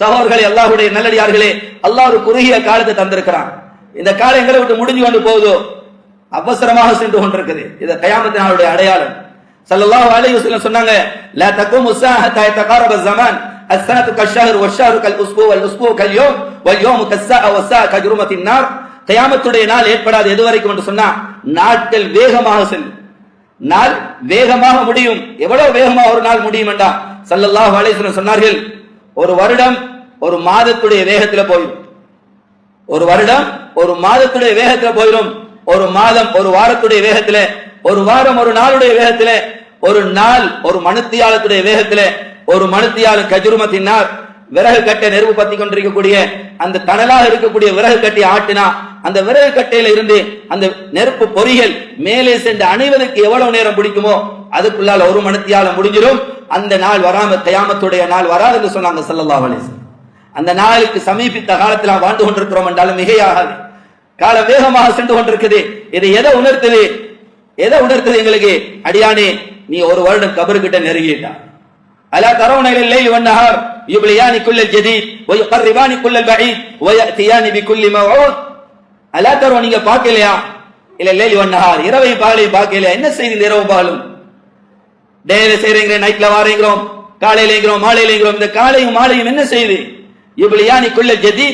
சகோதரர்களே அல்லாஹுடைய நல்லடியார்களே அல்லாஹ் ஒரு குறுகிய காலத்தை தந்திருக்கிறான். இந்த காலம் எங்களை விட்டு முடிஞ்சு கொண்டு போகுதோ? அவசரமாக சென்று கொண்டிருக்குது. இது கயாமத்தினாளுடைய அடையாளம். சல்லல்லாஹு அலைஹி வஸல்லம் சொன்னாங்க லா தக்கும் உசாஹத்தா தகாரப ஜமான் அஸ்ஸனது கஷ்ஷஹர் வஷ்ஷஹரு கல் உஸ்பு வல் உஸ்பு கல் யோம் வல் யோமு கஸ்ஸா வஸ்ஸா கஜ்ருமத்தின் நார். கயாமத்துடைய நாள் ஏற்படாது எது வரைக்கும் என்று சொன்னா நாட்கள் வேகமாக செல்லும். நாள் வேகமாக முடியும். எவ்வளவு வேகமாக ஒரு நாள் முடியும் என்றா சல்லல்லாஹு அலைஹி வஸல்லம் சொன்னார்கள் ஒரு வருடம் ஒரு மாதத்துடைய வேகத்துல போயிடும் ஒரு வருடம் ஒரு மாதத்துடைய வேகத்துல போயிடும் ஒரு மாதம் ஒரு வாரத்துடைய வேகத்துல ஒரு வாரம் ஒரு நாளுடைய வேகத்துல ஒரு நாள் ஒரு மனுத்தியாலத்துடைய வேகத்துல ஒரு மனுத்தியாலும் கஜுருமத்தினார் விறகு கட்டை நெருப்பு பத்தி கொண்டிருக்கக்கூடிய அந்த தணலாக இருக்கக்கூடிய விறகு கட்டி ஆட்டினா அந்த விறகு கட்டையில இருந்து அந்த நெருப்பு பொறிகள் மேலே சென்று அணைவதற்கு எவ்வளவு நேரம் பிடிக்குமோ அதுக்குள்ளால ஒரு மணித்தியால முடிஞ்சிடும் அந்த நாள் வராம கயாமத்துடைய நாள் வராது என்று சொன்னாங்க ஸல்லல்லாஹு அலைஹி வஸல்லம். அந்த நாளுக்கு சமீபித்த காலத்தில் நாம் வாழ்ந்து கொண்டிருக்கிறோம் என்றாலும் மிகையாகாது காலம் வேகமாக சென்று கொண்டிருக்குது இது எதை உணர்த்துது எதை உணர்த்துது எங்களுக்கு அடியானே நீ ஒரு வருடம் கபருக்கிட்ட நெருங்கிட்டா ألا ترون إلى الليل والنهار يبليان كل الجديد ويقربان كل البعيد ويأتيان بكل موعود அல்லா தரும் நீங்க பார்க்கலையா? இல்ல லேலி ஒன்னஹார் இரவை பகலை பார்க்கலையா? என்ன செய்தி இரவு பகலும்? டேல செய்றீங்க நைட்ல வாரீங்கிறோம் காலையில இருக்கிறோம் மாலையில இருக்கிறோம் இந்த காலையும் மாலையும் என்ன செய்து? இவ்வளியானிக்குள்ள ஜதி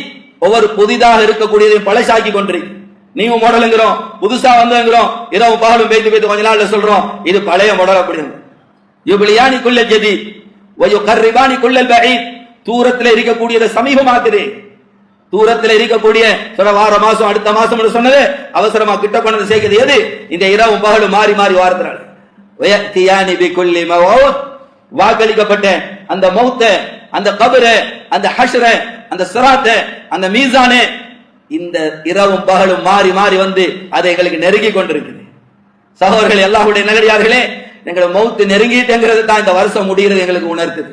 ஒவ்வொரு புதிதாக இருக்கக்கூடியதையும் பழசாக்கி கொண்டிருக்கு நீங்க மாடலுங்கிறோம் புதுசா வந்தோங்கிறோம் இரவு பகலும் பேத்து பேத்து கொஞ்ச நாள்ல சொல்றோம் இது பழைய மாடல் அப்படின்னு இவ்வளியானிக்குள்ள ஜதி ஒய்யோ கர்ரிபானிக்குள்ள தூரத்தில் இருக்கக்கூடியதை சமீபமாக்குது. தூரத்துல இருக்கக்கூடிய சொல்ல வார மாசம் அடுத்த மாசம் சொன்னது அவசரமா கிட்ட கொண்டு சேர்க்கிறது எது? இந்த இரவும் பகலும் மாறி மாறி வாரத்தினால. வாக்களிக்கப்பட்ட அந்த மௌத்த அந்த கபர அந்த ஹஷர அந்த சிராத்த அந்த மீசானே இந்த இரவும் பகலும் மாறி மாறி வந்து அதை எங்களுக்கு நெருங்கி கொண்டிருக்குது. சகோதரர்கள் எல்லாருடைய நகரியார்களே எங்களை மௌத்து நெருங்கிட்டேங்கிறது தான் இந்த வருஷம் முடிகிறது எங்களுக்கு உணர்த்துது.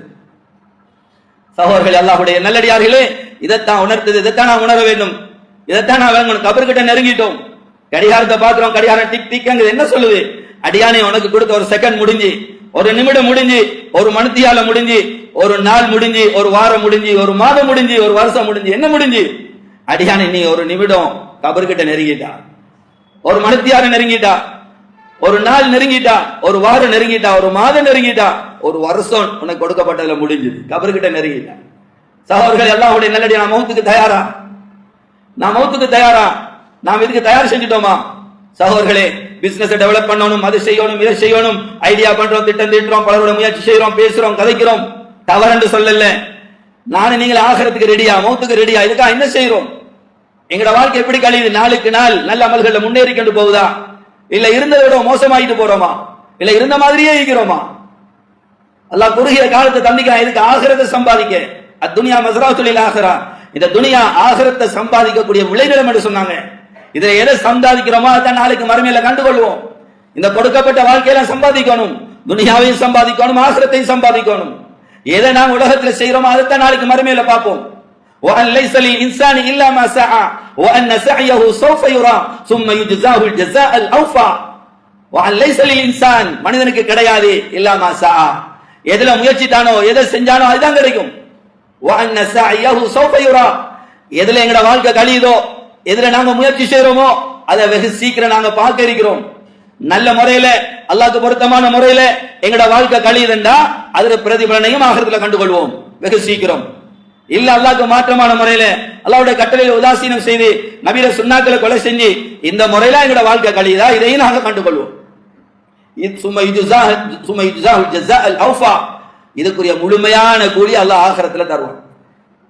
சகோதரர்கள் எல்லாருடைய நல்லடியார்களே இதைத்தான் உணர்த்தது இதைத்தான் நான் உணர வேண்டும். இதைத்தான் நான் வேணும் கபர்கிட்ட நெருங்கிட்டோம். கடிகாரத்தை பாக்குறோம் கடிகாரம் டிக் டிக்ங்கிறது என்ன சொல்லுது? அடியானே உனக்கு கொடுத்த ஒரு செகண்ட் முடிஞ்சு ஒரு நிமிடம் முடிஞ்சு ஒரு மணித்தியால முடிஞ்சு ஒரு நாள் முடிஞ்சு ஒரு வாரம் முடிஞ்சு ஒரு மாதம் முடிஞ்சு ஒரு வருஷம் முடிஞ்சு என்ன முடிஞ்சு? அடியானே நீ ஒரு நிமிடம் கபர்கிட்ட நெருங்கிட்டா. ஒரு மணித்தியால நெருங்கிட்டா. ஒரு நாள் நெருங்கிட்டா. ஒரு வாரம் நெருங்கிட்டா. ஒரு மாதம் நெருங்கிட்டா. ஒரு வருஷம் உனக்கு கொடுக்கப்பட்டதுல முடிஞ்சது. கபர்கிட்ட நெருங்கிட்டா. சகோதரர்கள் எல்லாவுடைய நல்லடி நான் மௌத்துக்கு தயாரா? நான் மௌத்துக்கு தயாரா? நாம் இதுக்கு தயார் செஞ்சுட்டோமா? சகோதரர்களே பிசினஸ் டெவலப் பண்ணணும் அது செய்யணும் இதை செய்யணும் ஐடியா பண்றோம் திட்டம் திட்டுறோம் பலரோட முயற்சி செய்யறோம் பேசுறோம் கதைக்கிறோம் தவறு சொல்லல. நானும் நீங்கள் ஆகிறதுக்கு ரெடியா மௌத்துக்கு ரெடியா இதுக்கா என்ன செய்யறோம் எங்கட வாழ்க்கை எப்படி கழியுது? நாளுக்கு நாள் நல்ல அமல்கள்ல முன்னேறி கொண்டு போகுதா? இல்ல இருந்ததை விட மோசமாயிட்டு போறோமா? இல்ல இருந்த மாதிரியே இருக்கிறோமா? அல்லாஹ் குறுகிய காலத்தை தந்திக்கிறான் இதுக்கு ஆகிறத சம்பாதிக்க. அத்துனியா மசராத்துலில் ஆகிறா இந்த துனியா ஆகிரத்தை சம்பாதிக்கக்கூடிய விளைநிலம் என்று சொன்னாங்க இதுல எதை சம்பாதிக்கிறோமோ அதான் நாளைக்கு மறுமையில கண்டுகொள்வோம் இந்த கொடுக்கப்பட்ட வாழ்க்கையில சம்பாதிக்கணும் துனியாவையும் சம்பாதிக்கணும் ஆசிரத்தையும் சம்பாதிக்கணும் எதை நாம் உலகத்துல செய்யறோமோ அதைத்தான் நாளைக்கு மறுமையில பார்ப்போம் وأن ليس للإنسان إلا ما سعى وأن سعيه سوف يرى ثم يجزاه الجزاء الأوفى وأن ليس للإنسان மனிதனுக்கு கிடையாது إلا ما سعى எதுல முயற்சித்தானோ எதை செஞ்சானோ அதுதான் கிடைக்கும் எதுல எங்கட வாழ்க்கை கழியுதோ எதுல நாங்க முயற்சி செய்யறோமோ அதை வெகு சீக்கிரம் நாங்க பார்க்க இருக்கிறோம் நல்ல முறையில அல்லாக்கு பொருத்தமான முறையில எங்கட வாழ்க்கை கழியுதுண்டா அதுல பிரதிபலனையும் ஆகிறதுல கண்டுகொள்வோம். வெகு சீக்கிரம். இல்ல அல்லாக்கு மாற்றமான முறையில அல்லாவுடைய கட்டளையில உதாசீனம் செய்து நவீன சுண்ணாக்களை கொலை செஞ்சு இந்த முறையில எங்களோட வாழ்க்கை கழியுதா இதையும் நாங்க கண்டுகொள்வோம். இது சும்மா இதுக்குரிய முழுமையான கூலி அல்லாஹ் ஆகரத்துல தருவான்.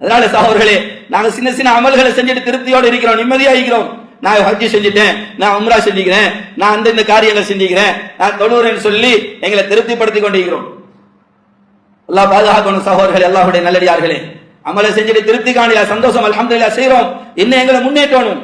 அதனால சகோதரர்களே நாங்க சின்ன சின்ன அமல்களை செஞ்சுட்டு திருப்தியோடு இருக்கிறோம் நிம்மதியா இருக்கிறோம் நான் ஹஜ்ஜி செஞ்சுட்டேன் நான் உம்ரா செஞ்சுக்கிறேன் நான் அந்த இந்த காரியங்களை செஞ்சுக்கிறேன் நான் தொழுகிறேன்னு சொல்லி எங்களை திருப்திப்படுத்தி கொண்டிருக்கிறோம். அல்லாஹ் பாதுகாக்கணும் சகோதரர்கள் எல்லாருடைய நல்லடியார்களே. அமலை செஞ்சுட்டு திருப்தி காணியா சந்தோஷம் அல்ஹம்துலில்லாஹ் செய்யறோம் இன்னும் எங்களை முன்னேற்றணும்.